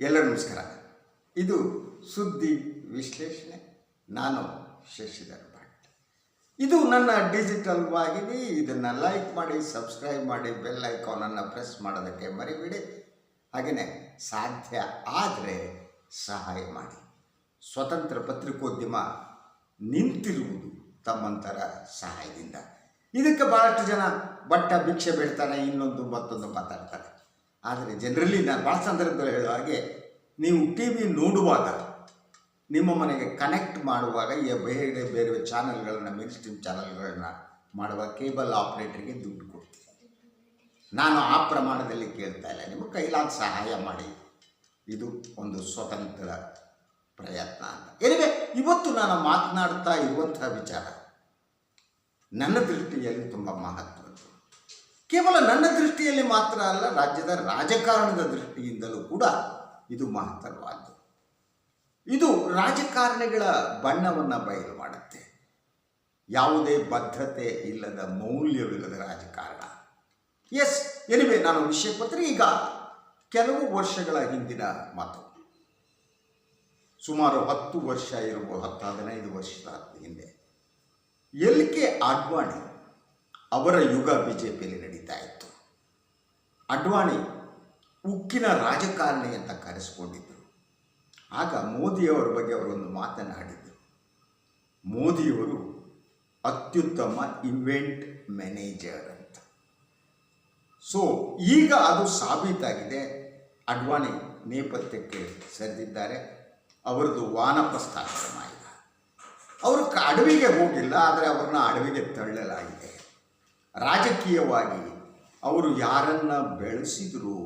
ಎಲ್ಲರೂ ನಮಸ್ಕಾರ. ಇದು ಸುದ್ದಿ ವಿಶ್ಲೇಷಣೆ. ನಾನು ಶಶಿಧರ್ ಭಟ್. ಇದು ನನ್ನ ಡಿಜಿಟಲ್ ವಾಹಿನಿ ಇದನ್ನು ಲೈಕ್ ಮಾಡಿ ಸಬ್ಸ್ಕ್ರೈಬ್ ಮಾಡಿ ಬೆಲ್ ಐಕಾನನ್ನು ಪ್ರೆಸ್ ಮಾಡೋದಕ್ಕೆ ಮರಿಬಿಡಿ. ಹಾಗೆಯೇ ಸಾಧ್ಯ ಆದರೆ ಸಹಾಯ ಮಾಡಿ. ಸ್ವತಂತ್ರ ಪತ್ರಿಕೋದ್ಯಮ ನಿಂತಿರುವುದು ತಮ್ಮಂತರ ಸಹಾಯದಿಂದ. ಇದಕ್ಕೆ ಭಾಳಷ್ಟು ಜನ ಬಟ್ಟ ಭಿಕ್ಷೆ ಬೇಡ್ತಾನೆ, ಇನ್ನೊಂದು ಮತ್ತೊಂದು ಮಾತಾಡ್ತಾರೆ ಆದರೆ ಜನರಲಿ ನಾನು ಭಾಳ ಸಂದರ್ಭದಲ್ಲಿ ಹೇಳುವ ಹಾಗೆ, ನೀವು ಟಿ ವಿ ನೋಡುವಾಗ, ನಿಮ್ಮ ಮನೆಗೆ ಕನೆಕ್ಟ್ ಮಾಡುವಾಗ ಈ ಬೇರೆ ಬೇರೆ ಚಾನಲ್ಗಳನ್ನು ಮೇನ್ ಸ್ಟ್ರೀಮ್ ಚಾನಲ್ಗಳನ್ನ ಮಾಡುವ ಕೇಬಲ್ ಆಪ್ರೇಟರ್ಗೆ ದುಡ್ಡು ಕೊಡ್ತೀವಿ ನಾನು ಆ ಪ್ರಮಾಣದಲ್ಲಿ ಕೇಳ್ತಾ ಇಲ್ಲ. ನಿಮ್ಮ ಕೈಲಾದ ಸಹಾಯ ಮಾಡಿ. ಇದು ಒಂದು ಸ್ವತಂತ್ರ ಪ್ರಯತ್ನ ಅಂತ. ಏನಿವೆ ಇವತ್ತು ನಾನು ಮಾತನಾಡ್ತಾ ಇರುವಂತಹ ವಿಚಾರ, ನನ್ನ ದೃಷ್ಟಿಯಲ್ಲಿ ತುಂಬ ಮಹತ್ವದ್ದು ಕೇವಲ ನನ್ನ ದೃಷ್ಟಿಯಲ್ಲಿ ಮಾತ್ರ ಅಲ್ಲ, ರಾಜ್ಯದ ರಾಜಕಾರಣದ ದೃಷ್ಟಿಯಿಂದಲೂ ಕೂಡ ಇದು ಮಹತ್ತರವಾದ್ದು. ಇದು ರಾಜಕಾರಣಿಗಳ ಬಣ್ಣವನ್ನು ಬಯಲು ಮಾಡುತ್ತೆ. ಯಾವುದೇ ಬದ್ಧತೆ ಇಲ್ಲದ ಮೌಲ್ಯವಿಲ್ಲದ ರಾಜಕಾರಣ. ಎಸ್ ಎನಿವೆ ನಾನು ವಿಷಯ ಪತ್ರ ಈಗ ಕೆಲವು ವರ್ಷಗಳ ಹಿಂದಿನ ಮಾತು. ಸುಮಾರು ಹತ್ತು ವರ್ಷ ಇರಬಹುದು, ಹತ್ತು ಹದಿನೈದು ವರ್ಷದ ಹಿಂದೆ. ಎಲ್ ಕೆ ಅಡ್ವಾಣಿ ಅವರ ಯುಗ ಬಿ ಜೆ ಪಿಯಲ್ಲಿ ನಡೀತಾ ಇತ್ತು. ಅಡ್ವಾಣಿ ಉಕ್ಕಿನ ರಾಜಕಾರಣಿ ಅಂತ ಕರೆಸಿಕೊಂಡಿದ್ದರು ಆಗ ಮೋದಿಯವರ ಬಗ್ಗೆ ಅವರೊಂದು ಮಾತನಾಡಿದರು. ಮೋದಿಯವರು ಅತ್ಯುತ್ತಮ ಇವೆಂಟ್ ಮ್ಯಾನೇಜರ್ ಅಂತ. ಸೊ ಈಗ ಅದು ಸಾಬೀತಾಗಿದೆ. ಅಡ್ವಾಣಿ ನೇಪಥ್ಯಕ್ಕೆ ಸರಿದಿದ್ದಾರೆ. ಅವರದ್ದು ವಾನಪ್ರಸ್ಥಾಶ್ರಮ ಈಗ ಅವರು ಅಡವಿಗೆ ಹೋಗಿಲ್ಲ, ಆದರೆ ಅವ್ರನ್ನ ಅಡವಿಗೆ ತಳ್ಳಲಾಗಿದೆ. ರಾಜಕೀಯವಾಗಿ ಅವರು ಯಾರನ್ನ ಬೆಳೆಸಿದರೂ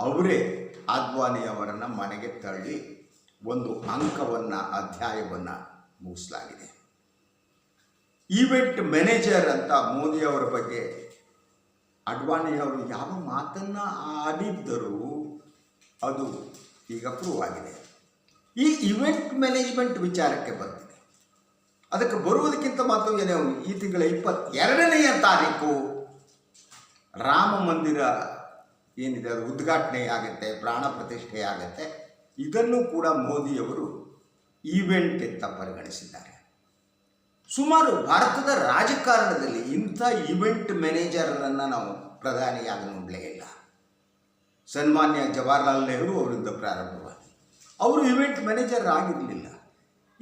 ಅವರೇ ಅದ್ವಾನಿ ಅವರನ್ನು ಮನೆಗೆ ತಳ್ಳಿ ಒಂದು ಅಂಕವನ್ನು, ಅಧ್ಯಾಯವನ್ನು ಮುಗಿಸಲಾಗಿದೆ. ಈವೆಂಟ್ ಮ್ಯಾನೇಜರ್ ಅಂತ ಮೋದಿಯವರ ಬಗ್ಗೆ ಅಡ್ವಾಣಿಯವರು ಯಾವ ಮಾತನ್ನು ಆಡಿದ್ದರೂ ಅದು ಈಗ ಪ್ರೂವ್ ಆಗಿದೆ. ಈ ಇವೆಂಟ್ ಮ್ಯಾನೇಜ್ಮೆಂಟ್ ವಿಚಾರಕ್ಕೆ ಬರ್ತೀನಿ ಅದಕ್ಕೆ ಬರುವುದಕ್ಕಿಂತ ಮಾತ್ರ ಏನೇ ಈ ತಿಂಗಳ ಇಪ್ಪತ್ತೆರಡನೆಯ ತಾರೀಕು ರಾಮ ಮಂದಿರ ಏನಿದೆ, ಅದು ಉದ್ಘಾಟನೆ ಆಗುತ್ತೆ, ಪ್ರಾಣ ಪ್ರತಿಷ್ಠೆ ಆಗುತ್ತೆ. ಇದನ್ನು ಕೂಡ ಮೋದಿಯವರು ಈವೆಂಟ್ ಅಂತ ಪರಿಗಣಿಸಿದ್ದಾರೆ. ಸುಮಾರು ಭಾರತದ ರಾಜಕಾರಣದಲ್ಲಿ ಇಂಥ ಈವೆಂಟ್ ಮ್ಯಾನೇಜರನ್ನು ನಾವು ಪ್ರಧಾನಿಯಾಗಿ ನೋಡಲೇ ಇಲ್ಲ. ಸನ್ಮಾನ್ಯ ಜವಾಹರ್ಲಾಲ್ ನೆಹರು ಅವರಿಂದ ಪ್ರಾರಂಭವಾಗಿ. ಅವರು ಇವೆಂಟ್ ಮ್ಯಾನೇಜರ್ ಆಗಿರಲಿಲ್ಲ.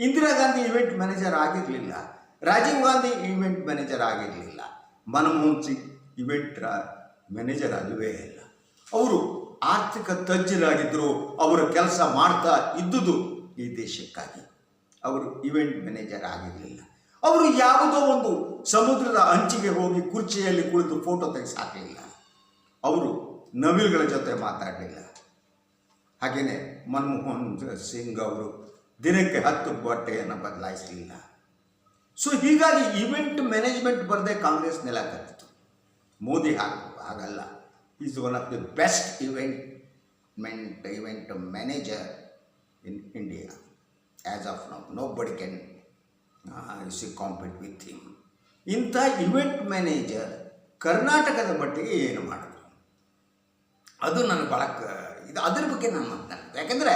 ಇಂದಿರಾ ಗಾಂಧಿ ಇವೆಂಟ್ ಮ್ಯಾನೇಜರ್ ಆಗಿರಲಿಲ್ಲ. ರಾಜೀವ್ ಗಾಂಧಿ ಇವೆಂಟ್ ಮ್ಯಾನೇಜರ್ ಆಗಿರಲಿಲ್ಲ. ಮನಮೋಹನ್ ಸಿಂಗ್ ಇವೆಂಟ್ ಮ್ಯಾನೇಜರ್ ಅದುವೇ ಇಲ್ಲ. ಅವರು ಆರ್ಥಿಕ ತಜ್ಜರಾಗಿದ್ದರು ಅವರ ಕೆಲಸ ಮಾಡ್ತಾ ಇದ್ದುದು ಈ ದೇಶಕ್ಕಾಗಿ. ಅವರು ಇವೆಂಟ್ ಮ್ಯಾನೇಜರ್ ಆಗಿರಲಿಲ್ಲ. ಅವರು ಯಾವುದೋ ಒಂದು ಸಮುದ್ರದ ಅಂಚಿಗೆ ಹೋಗಿ ಕುರ್ಚಿಯಲ್ಲಿ ಕುಳಿತು ಫೋಟೋ ತೆಗೆಸಾಕಲಿಲ್ಲ ಅವರು ನವಿಲುಗಳ ಜೊತೆ ಮಾತಾಡಲಿಲ್ಲ. ಹಾಗೆಯೇ ಮನಮೋಹನ್ ಸಿಂಗ್ ಅವರು ದಿನಕ್ಕೆ ಹತ್ತು ಬಟ್ಟೆಯನ್ನು ಬದಲಾಯಿಸಲಿಲ್ಲ. ಸೊ ಹೀಗಾಗಿ ಇವೆಂಟ್ ಮ್ಯಾನೇಜ್ಮೆಂಟ್ ಬರದೆ ಕಾಂಗ್ರೆಸ್ ನೆಲ ಕತ್ತಿತು ಮೋದಿ ಹಾಗೆ ಹಾಗಲ್ಲ. Is one of the best eventment event manager in India as of now nobody can you see compete with him ಇಂಥ ಇವೆಂಟ್ ಮ್ಯಾನೇಜರ್ ಕರ್ನಾಟಕದ ಮಟ್ಟಿಗೆ ಏನು ಮಾಡಿದ್ರು ಅದು ನನಗೆ ಭಾಳ ಇದು ಅದ್ರ ಬಗ್ಗೆ ನಾನು ಮಾತನಾಡ್ತೀನಿ ಯಾಕೆಂದರೆ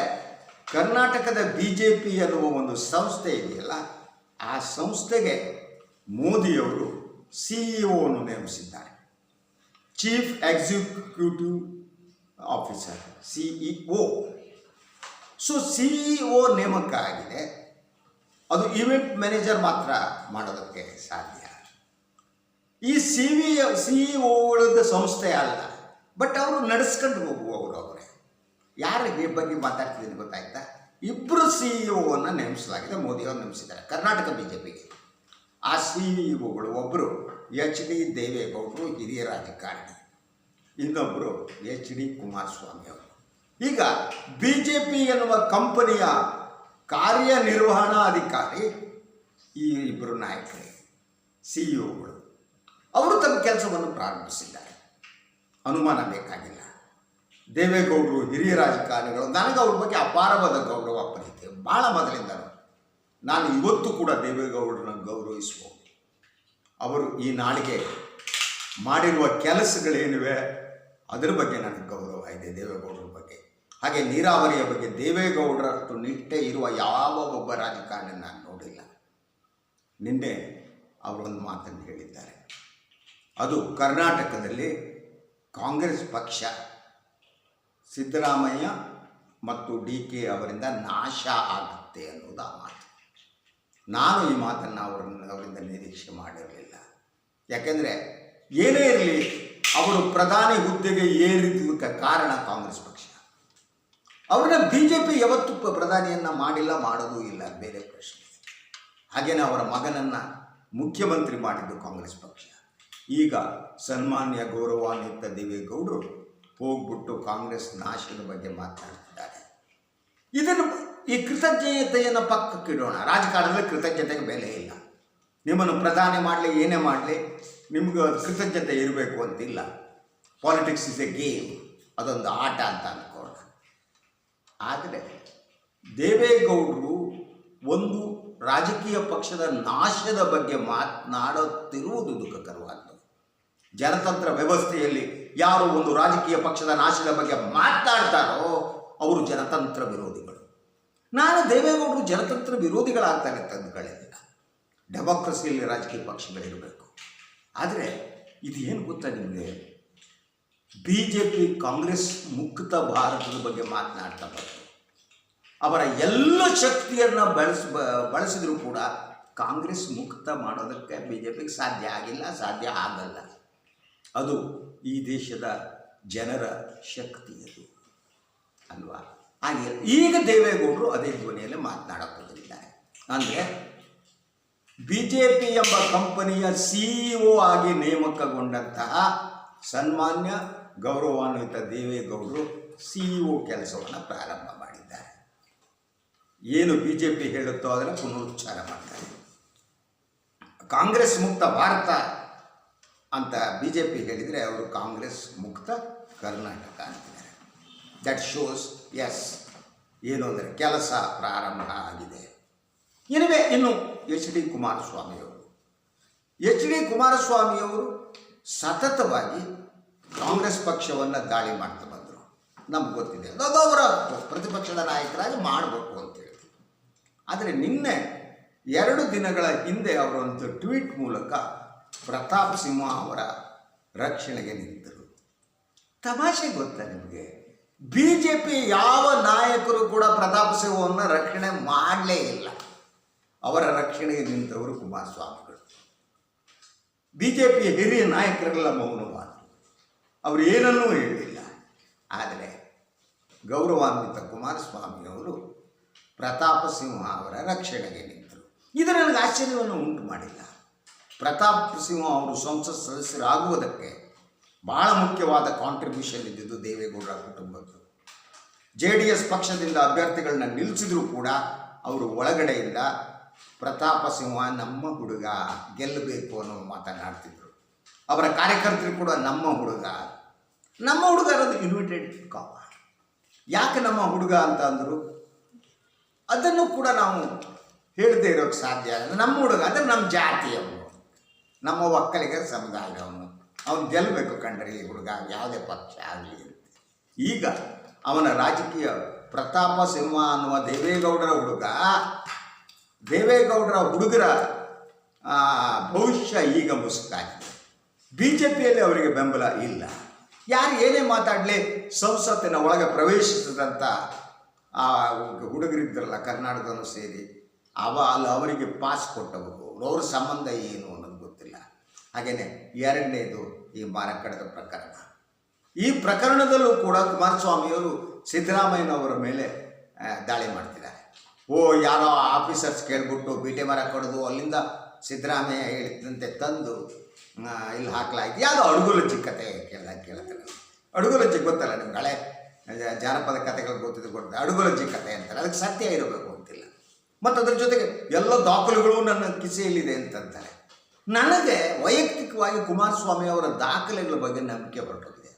ಕರ್ನಾಟಕದ ಬಿ ಜೆ ಪಿ ಎನ್ನುವ ಒಂದು ಸಂಸ್ಥೆ ಇದೆಯಲ್ಲ, ಆ ಸಂಸ್ಥೆಗೆ ಮೋದಿಯವರು ಸಿ ಇ ಒವನ್ನು ನೇಮಿಸಿದ್ದಾರೆ chief executive officer CEO so CEO ನೇಮಕ ಆಗಿದೆ ಅದು ಇವೆಂಟ್ ಮ್ಯಾನೇಜರ್ ಮಾತ್ರ ಮಾಡೋದಕ್ಕೆ ಸಾಧ್ಯ. ಈ ಸಿ ವಿ ಸಿ ಇ ಒಗಳದ್ದು ಸಂಸ್ಥೆ ಅಲ್ಲ ಬಟ್ ಅವರು ನಡೆಸ್ಕೊಂಡು ಹೋಗುವವರು ಅವರೇ. ಯಾರಿಗೆ ಬಗ್ಗೆ ಮಾತಾಡ್ತಿದ್ದೀನಿ ಗೊತ್ತಾಯ್ತಾ? ಇಬ್ಬರು ಸಿ ಇ ಒವನ್ನು ನೇಮಿಸಲಾಗಿದೆ ಮೋದಿಯವರು ನೇಮಿಸಿದ್ದಾರೆ, ಕರ್ನಾಟಕ ಬಿ ಜೆ ಪಿಗೆ ಆ ಸಿ ಇ ಒಗಳು ಒಬ್ಬರು ಎಚ್ ಡಿ ದೇವೇಗೌಡರು, ಹಿರಿಯ ರಾಜಕಾರಣಿ. ಇನ್ನೊಬ್ಬರು ಎಚ್ ಡಿ ಕುಮಾರಸ್ವಾಮಿ ಅವರು. ಈಗ ಬಿ ಜೆ ಪಿ ಎನ್ನುವ ಕಂಪನಿಯ ಕಾರ್ಯನಿರ್ವಹಣಾ ಅಧಿಕಾರಿ ಈ ಇಬ್ಬರು ನಾಯಕರೇ ಸಿ ಇ ಒಗಳು ಅವರು ತಮ್ಮ ಕೆಲಸವನ್ನು ಪ್ರಾರಂಭಿಸಿದ್ದಾರೆ. ಅನುಮಾನ ಬೇಕಾಗಿಲ್ಲ. ದೇವೇಗೌಡರು ಹಿರಿಯ ರಾಜಕಾರಣಿಗಳು, ನನಗೆ ಅವ್ರ ಬಗ್ಗೆ ಅಪಾರವಾದ ಗೌರವ ಪ್ರೀತಿ ಭಾಳ ಮೊದಲಿಂದ ನಾನು ಇವತ್ತು ಕೂಡ ದೇವೇಗೌಡರನ್ನ ಗೌರವಿಸ್ಬೋದು. ಅವರು ಈ ನಾಡಿಗೆ ಮಾಡಿರುವ ಕೆಲಸಗಳೇನಿವೆ, ಅದರ ಬಗ್ಗೆ ನನಗೆ ಗೌರವ ಇದೆ ದೇವೇಗೌಡರ ಬಗ್ಗೆ. ಹಾಗೆ ನೀರಾವರಿಯ ಬಗ್ಗೆ ದೇವೇಗೌಡರಷ್ಟು ನಿಷ್ಠೆ ಇರುವ ಯಾವ ಒಬ್ಬ ರಾಜಕಾರಣಿ ನಾನು ನೋಡಿಲ್ಲ. ನಿನ್ನೆ ಅವರೊಂದು ಮಾತನ್ನು ಹೇಳಿದ್ದಾರೆ. ಅದು ಕರ್ನಾಟಕದಲ್ಲಿ ಕಾಂಗ್ರೆಸ್ ಪಕ್ಷ ಸಿದ್ದರಾಮಯ್ಯ ಮತ್ತು ಡಿ ಕೆ ಅವರಿಂದ ನಾಶ ಆಗುತ್ತೆ ಅನ್ನೋದು ಆ ಮಾತು. ನಾನು ಈ ಮಾತನ್ನು ಅವರನ್ನು, ಅವರಿಂದ ನಿರೀಕ್ಷೆ ಮಾಡಿರಲಿಲ್ಲ. ಯಾಕೆಂದರೆ ಏನೇ ಇರಲಿ, ಅವರು ಪ್ರಧಾನಿ ಹುದ್ದೆಗೆ ಏರಿದ್ದಕ್ಕೆ ಕಾರಣ ಕಾಂಗ್ರೆಸ್ ಪಕ್ಷ. ಅವರನ್ನ ಬಿ ಜೆ ಪಿ ಯಾವತ್ತೂ ಪ್ರಧಾನಿಯನ್ನು ಮಾಡಿಲ್ಲ, ಮಾಡೋದೂ ಇಲ್ಲ ಬೇರೆ ಪ್ರಶ್ನೆ. ಹಾಗೆಯೇ ಅವರ ಮಗನನ್ನು ಮುಖ್ಯಮಂತ್ರಿ ಮಾಡಿದ್ದು ಕಾಂಗ್ರೆಸ್ ಪಕ್ಷ. ಈಗ ಸನ್ಮಾನ್ಯ ಗೌರವಾನ್ವಿತ ದೇವೇಗೌಡರು ಹೋಗ್ಬಿಟ್ಟು ಕಾಂಗ್ರೆಸ್ ನಾಶದ ಬಗ್ಗೆ ಮಾತನಾಡ್ತಿದ್ದಾರೆ. ಇದನ್ನು ಈ ಕೃತಜ್ಞತೆಯನ್ನು ಪಕ್ಕಕ್ಕಿಡೋಣ ರಾಜಕಾರಣದಲ್ಲಿ ಕೃತಜ್ಞತೆಗೆ ಬೆಲೆ ಇಲ್ಲ. ನಿಮ್ಮನ್ನು ಪ್ರಧಾನಿ ಮಾಡಲಿ, ಏನೇ ಮಾಡಲಿ, ನಿಮಗೆ ಕೃತಜ್ಞತೆ ಇರಬೇಕು ಅಂತಿಲ್ಲ. ಪಾಲಿಟಿಕ್ಸ್ ಇಸ್ ಎ ಗೇಮ್ ಅದೊಂದು ಆಟ ಅಂತ ಅಂದ್ಕೊಳ್ಳೋಣ. ಆದರೆ ದೇವೇಗೌಡರು ಒಂದು ರಾಜಕೀಯ ಪಕ್ಷದ ನಾಶದ ಬಗ್ಗೆ ಮಾತನಾಡುತ್ತಿರುವುದು ದುಃಖಕರವಾದ್ದು ಜನತಂತ್ರ ವ್ಯವಸ್ಥೆಯಲ್ಲಿ ಯಾರು ಒಂದು ರಾಜಕೀಯ ಪಕ್ಷದ ನಾಶದ ಬಗ್ಗೆ ಮಾತಾಡ್ತಾರೋ ಅವರು ಜನತಂತ್ರ ವಿರೋಧಿಗಳು. ನಾನು ದೇವೇಗೌಡರು ಜನತಂತ್ರ ವಿರೋಧಿಗಳಾಗ್ತಾರೆ ತಂದುಗಳಿಲ್ಲ ಡೆಮೋಕ್ರಸಿಯಲ್ಲಿ ರಾಜಕೀಯ ಪಕ್ಷಗಳಿರಬೇಕು. ಆದರೆ ಇದು ಏನು ಗೊತ್ತಾ ನಿಮಗೆ? ಬಿ ಜೆ ಪಿ ಕಾಂಗ್ರೆಸ್ ಮುಕ್ತ ಭಾರತದ ಬಗ್ಗೆ ಮಾತನಾಡ್ತಾ ಬಂತು. ಅವರ ಎಲ್ಲ ಶಕ್ತಿಯನ್ನು ಬಳಸ ಬಳಸಿದರೂ ಕೂಡ ಕಾಂಗ್ರೆಸ್ ಮುಕ್ತ ಮಾಡೋದಕ್ಕೆ ಬಿ ಜೆ ಪಿಗೆ ಸಾಧ್ಯ ಆಗಿಲ್ಲ, ಸಾಧ್ಯ ಆಗಲ್ಲ. ಅದು ಈ ದೇಶದ ಜನರ ಶಕ್ತಿ ಅದು. ಅಲ್ವಾ? ಹಾಗೆ ಈಗ ದೇವೇಗೌಡರು ಅದೇ ಧ್ವನಿಯಲ್ಲಿ ಮಾತನಾಡಕ್ಕೋಗಿದ್ದಾರೆ ಅಂದರೆ ಬಿ ಜೆ ಪಿ ಎಂಬ ಕಂಪನಿಯ ಸಿಇಒ ಆಗಿ ನೇಮಕಗೊಂಡಂತಹ ಸನ್ಮಾನ್ಯ ಗೌರವಾನ್ವಿತ ದೇವೇಗೌಡರು ಸಿಇಒ ಕೆಲಸವನ್ನು ಪ್ರಾರಂಭ ಮಾಡಿದ್ದಾರೆ. ಏನು ಬಿ ಜೆ ಪಿ ಹೇಳುತ್ತೋ ಅದನ್ನು ಪುನರುಚ್ಚಾರ ಮಾಡ್ತಾರೆ. ಕಾಂಗ್ರೆಸ್ ಮುಕ್ತ ಭಾರತ ಅಂತ ಬಿ ಜೆ ಪಿ ಹೇಳಿದರೆ ಅವರು ಕಾಂಗ್ರೆಸ್ ಮುಕ್ತ ಕರ್ನಾಟಕ ಅಂತಿದ್ದಾರೆ. ದಟ್ ಶೋಸ್ ಎಸ್ ಏನು ಅಂದರೆ ಕೆಲಸ ಪ್ರಾರಂಭ ಆಗಿದೆ. ಇನಿವೆ ಇನ್ನು ಎಚ್ ಡಿ ಕುಮಾರಸ್ವಾಮಿಯವರು ಎಚ್ ಡಿ ಕುಮಾರಸ್ವಾಮಿಯವರು ಸತತವಾಗಿ ಕಾಂಗ್ರೆಸ್ ಪಕ್ಷವನ್ನು ದಾಳಿ ಮಾಡ್ತಾ ಬಂದರು. ನಮ್ಗೆ ಗೊತ್ತಿದೆ. ಅದು ಅವರ ಪ್ರತಿಪಕ್ಷದ ನಾಯಕರಾಗಿ ಮಾಡಬೇಕು ಅಂತೇಳಿ ಆದರೆ ನಿನ್ನೆ ಎರಡು ದಿನಗಳ ಹಿಂದೆ ಅವರೊಂದು ಟ್ವೀಟ್ ಮೂಲಕ ಪ್ರತಾಪ್ ಸಿಂಹ ಅವರ ರಕ್ಷಣೆಗೆ ನಿಂತರು. ತಮಾಷೆ ಗೊತ್ತಾ ನಿಮಗೆ? ಬಿ ಜೆ ಪಿ ಯಾವ ನಾಯಕರು ಕೂಡ ಪ್ರತಾಪ್ ಸಿಂಹವನ್ನು ರಕ್ಷಣೆ ಮಾಡಲೇ ಇಲ್ಲ. ಅವರ ರಕ್ಷಣೆಗೆ ನಿಂತವರು ಕುಮಾರಸ್ವಾಮಿಗಳು. ಬಿ ಜೆ ಪಿಯ ಹಿರಿಯ ನಾಯಕರೆಲ್ಲ ಮೌನವಾದರು. ಅವರು ಏನನ್ನೂ ಹೇಳಲಿಲ್ಲ ಆದರೆ ಗೌರವಾನ್ವಿತ ಕುಮಾರಸ್ವಾಮಿಯವರು ಪ್ರತಾಪ ಸಿಂಹ ಅವರ ರಕ್ಷಣೆಗೆ ನಿಂತರು. ಇದು ನನಗೆ ಆಶ್ಚರ್ಯವನ್ನು ಉಂಟು ಮಾಡಿಲ್ಲ. ಪ್ರತಾಪ್ ಸಿಂಹ ಅವರು ಸಂಸತ್ ಸದಸ್ಯರಾಗುವುದಕ್ಕೆ ಬಹಳ ಮುಖ್ಯವಾದ ಕಾಂಟ್ರಿಬ್ಯೂಷನ್ ಇದ್ದಿದ್ದು ದೇವೇಗೌಡರ ಕುಟುಂಬದ್ದು. ಜೆ ಡಿ ಎಸ್ ಪಕ್ಷದಿಂದ ಅಭ್ಯರ್ಥಿಗಳನ್ನ ನಿಲ್ಲಿಸಿದ್ರು ಕೂಡ ಅವರು ಒಳಗಡೆಯಿಂದ ಪ್ರತಾಪ ಸಿಂಹ ನಮ್ಮ ಹುಡುಗ ಗೆಲ್ಲಬೇಕು ಅನ್ನೋ ಮಾತನಾಡ್ತಿದ್ರು. ಅವರ ಕಾರ್ಯಕರ್ತರು ಕೂಡ ನಮ್ಮ ಹುಡುಗ. ನಮ್ಮ ಹುಡುಗ ಅನ್ನೋದು ಇನ್ವಿಟೆಡ್ ಕಾಮನ್ ಯಾಕೆ ನಮ್ಮ ಹುಡುಗ ಅಂತ ಅಂದರು, ಅದನ್ನು ಕೂಡ ನಾವು ಹೇಳದೇ ಇರೋಕ್ಕೆ ಸಾಧ್ಯ ನಮ್ಮ ಹುಡುಗ ಅಂದರೆ ನಮ್ಮ ಜಾತಿಯವನು ನಮ್ಮ ಒಕ್ಕಲಿಗ ಸಮುದಾಯ ಅವನು ಗೆಲ್ಲಬೇಕು ಕಂಡ್ರೆ ಈ ಹುಡುಗ ಯಾವುದೇ ಪಕ್ಷ ಆಗಲಿ ಈಗ ಅವನ ರಾಜಕೀಯ ಪ್ರತಾಪ ಸಿಂಹ ಅನ್ನುವ ದೇವೇಗೌಡರ ಹುಡುಗ, ದೇವೇಗೌಡರ ಹುಡುಗರ ಭವಿಷ್ಯ ಈಗ ಮುಸುಕಾಗಿದೆ. ಬಿ ಜೆ ಪಿಯಲ್ಲಿ ಅವರಿಗೆ ಬೆಂಬಲ ಇಲ್ಲ. ಯಾರು ಏನೇ ಮಾತಾಡಲಿ, ಸಂಸತ್ತಿನ ಒಳಗೆ ಪ್ರವೇಶಿಸಿದಂಥ ಆ, ಹುಡುಗರಿದ್ರಲ್ಲ ಕರ್ನಾಟಕದನ್ನು ಸೇರಿ, ಅವ ಅಲ್ಲಿ, ಅವರಿಗೆ ಪಾಸ್ ಕೊಟ್ಟವರು. ಅವ್ರ ಸಂಬಂಧ ಏನು? ಹಾಗೆಯೇ ಎರಡನೇದು ಈ ಮಾರಕಡದ ಪ್ರಕರಣ. ಈ ಪ್ರಕರಣದಲ್ಲೂ ಕೂಡ ಕುಮಾರಸ್ವಾಮಿಯವರು ಸಿದ್ದರಾಮಯ್ಯನವರ ಮೇಲೆ ದಾಳಿ ಮಾಡ್ತಿದ್ದಾರೆ. ಓ, ಯಾರೋ ಆಫೀಸರ್ಸ್ ಕೇಳ್ಬಿಟ್ಟು ಬೀಟೆ ಮರ ಕಡಿದು ಅಲ್ಲಿಂದ ಸಿದ್ದರಾಮಯ್ಯ ಹೇಳಿದಂತೆ ತಂದು ಇಲ್ಲಿ ಹಾಕಲಾಯ್ತು. ಯಾವುದೋ ಅಡುಗುಲಜ್ಜಿ ಕತೆ ಕೇಳ ಕೇಳ್ತಾರೆ. ಚಿಕ್ಕ ಗೊತ್ತಲ್ಲ ನಿಮ್ಗೆ ಹಳೆ ಜಾನಪದ ಕಥೆಗಳು ಗೊತ್ತಿದ್ದು ಕೊಡ್ತಾರೆ ಅಡುಗುಲ ಕತೆ ಅಂತಾರೆ. ಅದಕ್ಕೆ ಸತ್ಯ ಇರಬೇಕು ಅಂತಿಲ್ಲ. ಮತ್ತು ಅದ್ರ ಜೊತೆಗೆ ಎಲ್ಲ ದಾಖಲೆಗಳು ನನ್ನ ಕಿಸೆಯಲ್ಲಿದೆ ಅಂತಂತಾರೆ. ನನಗೆ ವೈಯಕ್ತಿಕವಾಗಿ ಕುಮಾರಸ್ವಾಮಿ ಅವರ ದಾಖಲೆಗಳ ಬಗ್ಗೆ ನಂಬಿಕೆ ಹೊರಟೋಗಿದೆ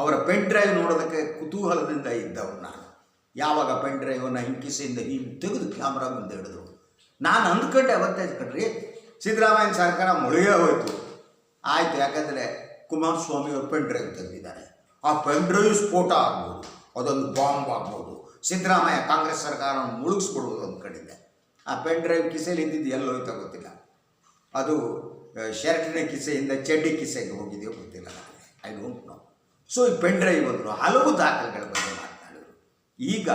ಅವರ ಪೆನ್ ಡ್ರೈವ್ ನೋಡೋದಕ್ಕೆ ಕುತೂಹಲದಿಂದ ಇದ್ದವರು ನಾನು. ಯಾವಾಗ ಪೆನ್ ಡ್ರೈವನ್ನು ಹಿಂಕಿಸಿಂದ ಹಿಂಗೆ ತೆಗೆದು ಕ್ಯಾಮ್ರಾ ಮುಂದೆ ಹಿಡಿದ್ರು. ನಾನು ಅಂದ್ಕೊಂಡೆ ಅವತ್ತೇ ಕಣ್ರಿ ಸಿದ್ದರಾಮಯ್ಯನ ಸರ್ಕಾರ ಮುಳುಗೇ ಹೋಯಿತು. ಆಯಿತು, ಯಾಕಂದರೆ ಕುಮಾರಸ್ವಾಮಿ ಅವರು ಪೆನ್ ಡ್ರೈವ್ ತೆಗೆದಿದ್ದಾರೆ. ಆ ಪೆನ್ ಡ್ರೈವ್ ಸ್ಫೋಟ ಆಗ್ಬೋದು, ಅದೊಂದು ಬಾಂಬ್ ಆಗ್ಬೋದು. ಸಿದ್ದರಾಮಯ್ಯ ಕಾಂಗ್ರೆಸ್ ಸರ್ಕಾರವನ್ನು ಮುಳುಗಿಸ್ಬಿಡ್ಬೋದು ಅಂದ್ಕೊಂಡಿದ್ದೆ. ಆ ಪೆನ್ ಡ್ರೈವ್ ಕಿಸೆಯಲ್ಲಿ ಇದ್ದಿದ್ದು ಎಲ್ಲೋಯ್ತಾ ಗೊತ್ತಿಲ್ಲ. ಅದು ಶರ್ಟಿನ ಕಿಸೆಯಿಂದ ಚಡ್ಡಿ ಕಿಸೆಗೆ ಹೋಗಿದೆಯೋ ಗೊತ್ತಿಲ್ಲ ಐ ಡೋಂಟ್ ನೋ ಸೊ ಈ ಪೆನ್ ಡ್ರೈವ್ ಅಂದರು ಹಲವು ದಾಖಲೆಗಳ ಬಗ್ಗೆ ಮಾತನಾಡಿದರು. ಈಗ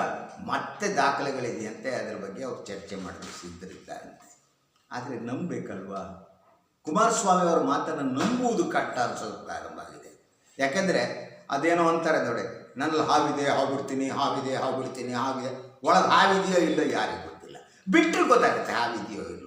ಮತ್ತೆ ದಾಖಲೆಗಳಿದೆಯಂತೆ, ಅದರ ಬಗ್ಗೆ ಅವ್ರು ಚರ್ಚೆ ಮಾಡಲು ಸಿದ್ಧರಿದ್ದಾರಂತೆ ಆದರೆ ನಂಬಬೇಕಲ್ವಾ ಕುಮಾರಸ್ವಾಮಿ ಅವರ ಮಾತನ್ನು ನಂಬುವುದು ಕಟ್ಟ ಅನ್ಸೋದು ಪ್ರಾರಂಭ ಆಗಿದೆ. ಯಾಕೆಂದರೆ, ಅದೇನೋ ಅಂತಾರೆ ನೋಡಿ, ನನ್ನಲ್ಲಿ ಹಾವಿದೆ, ಹಾವಿಡ್ತೀನಿ ಹಾವಿದೆ ಹಾವಿಡ್ತೀನಿ ಹಾವಿದೆ ಒಳಗೆ ಹಾವಿದೆಯೋ ಇಲ್ಲೋ ಯಾರಿಗೂ ಗೊತ್ತಿಲ್ಲ. ಬಿಟ್ಟರೆ ಗೊತ್ತಾಗುತ್ತೆ ಹಾವಿದೆಯೋ ಅಂತ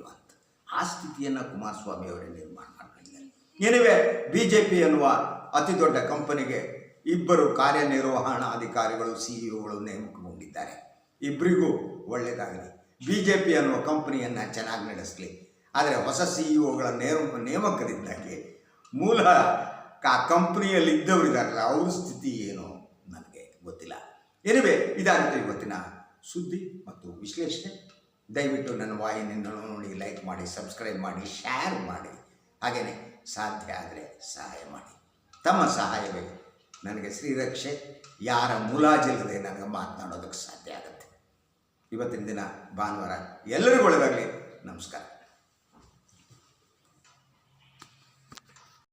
ಆ ಸ್ಥಿತಿಯನ್ನು ಕುಮಾರಸ್ವಾಮಿ ಅವರೇ ನಿರ್ಮಾಣ ಮಾಡಿಕೊಂಡಿದ್ದಾರೆ. ಏನಿವೆ ಬಿ ಜೆ ಪಿ ಎನ್ನುವ ಅತಿ ದೊಡ್ಡ ಕಂಪನಿಗೆ ಇಬ್ಬರು ಕಾರ್ಯನಿರ್ವಹಣಾ ಅಧಿಕಾರಿಗಳು ಸಿ ಇಒಗಳು ನೇಮಕಗೊಂಡಿದ್ದಾರೆ. ಇಬ್ಬರಿಗೂ ಒಳ್ಳೆಯದಾಗಲಿ ಬಿ ಜೆ ಪಿ ಅನ್ನುವ ಕಂಪನಿಯನ್ನು ಚೆನ್ನಾಗಿ ನಡೆಸಲಿ. ಆದರೆ ಹೊಸ ಸಿ ಇ ಒಗಳ ನೇಮ, ನೇಮಕದಿಂದಾಗಿ ಮೂಲ ಆ ಕಂಪ್ನಿಯಲ್ಲಿ ಇದ್ದವರಿದಾರಲ್ಲ ಅವ್ರ ಸ್ಥಿತಿ ಏನು ನನಗೆ ಗೊತ್ತಿಲ್ಲ. ಎನಿವೆ ಇದಾಗುತ್ತೆ ಇವತ್ತಿನ ಸುದ್ದಿ ಮತ್ತು ವಿಶ್ಲೇಷಣೆ. ದಯವಿಟ್ಟು ನನ್ನ ವಾಹಿನಿಯನ್ನು ನೋಡಿ ಲೈಕ್ ಮಾಡಿ ಸಬ್ಸ್ಕ್ರೈಬ್ ಮಾಡಿ ಶೇರ್ ಮಾಡಿ. ಹಾಗೆಯೇ ಸಾಧ್ಯ ಆದರೆ ಸಹಾಯ ಮಾಡಿ. ತಮ್ಮ ಸಹಾಯವೇ. ನನಗೆ ಶ್ರೀರಕ್ಷೆ, ಯಾರ ಮುಲಾಜಿಲ್ಲದೆ ನನಗೆ ಮಾತನಾಡೋದಕ್ಕೆ ಸಾಧ್ಯ ಆಗುತ್ತೆ. ಇವತ್ತಿನ ದಿನ ಭಾನುವಾರ ಎಲ್ಲರಿಗೂ ಒಳ್ಳೆಯದಾಗಲಿ ನಮಸ್ಕಾರ.